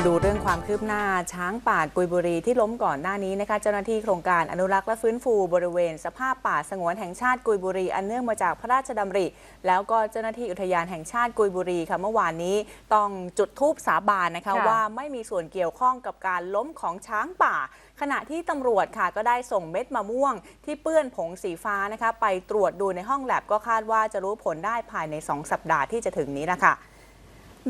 มาดูเรื่องความคืบหน้าช้างป่ากุยบุรีที่ล้มก่อนหน้านี้นะคะ เจ้าหน้าที่โครงการอนุรักษ์และฟื้นฟูบริเวณ สภาพป่าสงวนแห่งชาติกุยบุรี อันเนื่องมาจากพระราชดำริ แล้วก็เจ้าหน้าที่อุทยานแห่งชาติกุยบุรีค่ะเมื่อวานนี้ต้องจุดธูปสาบานนะคะค่ะว่าไม่มีส่วนเกี่ยวข้องกับการล้มของช้างป่า ขณะที่ตำรวจค่ะก็ได้ส่งเม็ดมะม่วง ที่เปื้อนผงสีฟ้านะคะ ไปตรวจดูในห้องแลบก็คาดว่าจะรู้ผลได้ภายใน 2 สัปดาห์ที่จะถึงนี้ละค่ะ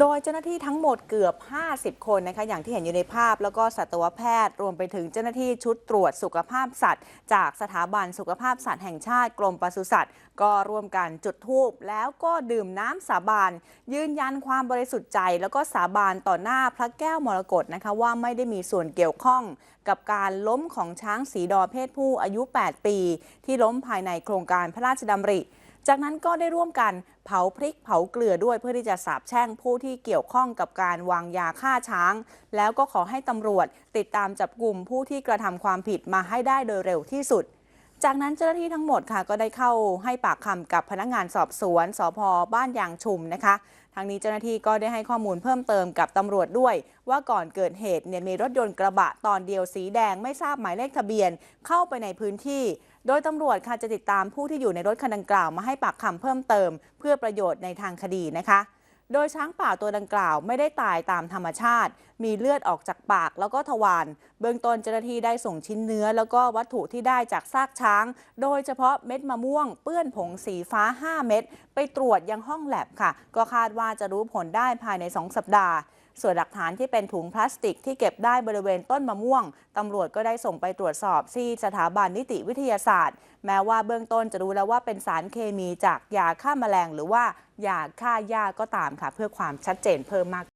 โดยเจ้าหน้าที่ทั้งหมดเกือบ 50 คนนะคะอย่างที่เห็นอยู่ในภาพ แล้วก็สัตวแพทย์ รวมไปถึงเจ้าหน้าที่ชุดตรวจสุขภาพสัตว์ จากสถาบันสุขภาพสัตว์แห่งชาติกรมปศุสัตว์ ก็ร่วมกันจุดธูปแล้วก็ดื่มน้ำสาบานยืนยันความบริสุทธิ์ใจ แล้วก็สาบานต่อหน้าพระแก้วมรกตนะคะว่าไม่ได้มีส่วนเกี่ยวข้องกับการล้มของช้างสีดอเพศผู้อายุ 8 ปี ที่ล้มภายในโครงการพระราชดำริ จากนั้นก็ได้ร่วมกันเผาพริกเผาเกลือด้วยเพื่อที่จะสาบแช่งผู้ที่เกี่ยวข้องกับการวางยาฆ่าช้าง แล้วก็ขอให้ตำรวจติดตามจับกลุ่มผู้ที่กระทำความผิดมาให้ได้โดยเร็วที่สุด จากนั้นเจ้าหน้าที่ทั้งหมดค่ะก็ได้เข้าให้ปากคำกับพนักงานสอบสวนสพบ้านยางชุมนะคะทางนี้เจ้าหน้าที่ก็ได้ให้ข้อมูลเพิ่มเติมกับตำรวจด้วย ว่าก่อนเกิดเหตุเนี่ยมีรถยนต์กระบะตอนเดียวสีแดงไม่ทราบหมายเลขทะเบียนเข้าไปในพื้นที่ โดยตำรวจค่ะจะติดตามผู้ที่อยู่ในรถคันดังกล่าวมาให้ปากคำเพิ่มเติม เพื่อประโยชน์ในทางคดีนะคะโดยช้างป่าตัวดังกล่าวไม่ได้ตายตามธรรมชาติ มีเลือดออกจากปากแล้วก็ทวาร เบื้องต้นเจ้าหน้าที่ได้ส่งชิ้นเนื้อ แล้วก็วัตถุที่ได้จากซากช้าง โดยเฉพาะเม็ดมะม่วง เปื้อนผงสีฟ้า 5 เม็ดไปตรวจยังห้องแลบค่ะ ก็คาดว่าจะรู้ผลได้ภายใน 2 สัปดาห์ส่วนหลักฐานที่เป็นถุงพลาสติกที่เก็บได้บริเวณต้นมะม่วง ตำรวจก็ได้ส่งไปตรวจสอบที่สถาบันนิติวิทยาศาสตร์ แม้ว่าเบื้องต้นจะรู้แล้วว่าเป็นสารเคมีจากยาฆ่าแมลง หรือว่ายาฆ่าหญ้าก็ตามค่ะ เพื่อความชัดเจนเพิ่มมาก